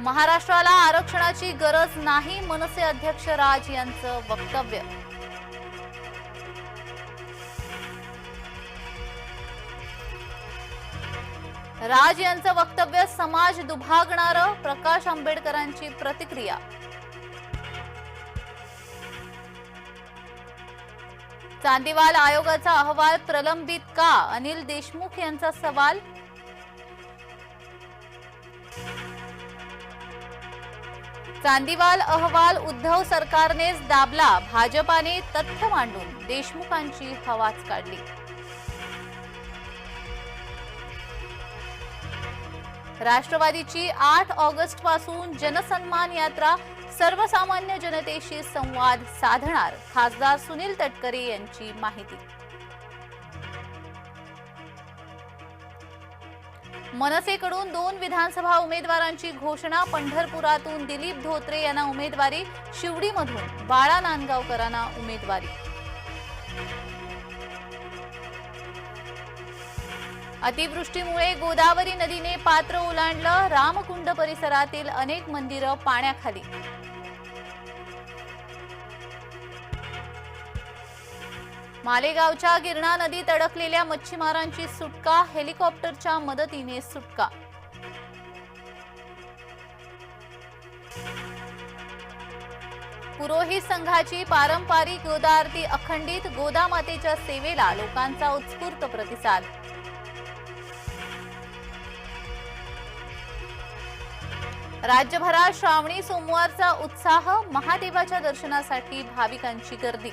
महाराष्ट्राला आरक्षणाची गरज नाही मनसे अध्यक्ष राज यांचं वक्तव्य. राज यांचं वक्तव्य समाज दुभागणारं प्रकाश आंबेडकरांची प्रतिक्रिया. चांदीवाल आयोगाचा अहवाल प्रलंबित का? अनिल देशमुख यांचा सवाल चांदीवाल अहवाल उद्धव सरकारनेच दाबला. भाजपाने तथ्य मांडून देशमुखांची हवाच काढली. राष्ट्रवादीची आठ ऑगस्टपासून जनसन्मान यात्रा सर्वसामान्य जनतेशी संवाद साधणार खासदार सुनील तटकरे यांची माहिती. मनसेकडून दोन विधानसभा उमेदवारांची घोषणा पंढरपुरातून दिलीप धोत्रे यांना उमेदवारी शिवडीमधून बाळा नांदगावकरांना उमेदवारी. अतिवृष्टीमुळे गोदावरी नदीने पात्र ओलांडलं रामकुंड परिसरातील अनेक मंदिरं पाण्याखाली. मालेगावच्या गिरणा नदीत अडकलेल्या मच्छीमारांची सुटका हेलिकॉप्टरच्या मदतीने सुटका. पुरोहित संघाची पारंपरिक गोदाआरती अखंडित गोदामातेच्या सेवेला लोकांचा उत्स्फूर्त प्रतिसाद. राज्यभरात श्रावणी सोमवारचा उत्साह महादेवाच्या दर्शनासाठी भाविकांची गर्दी.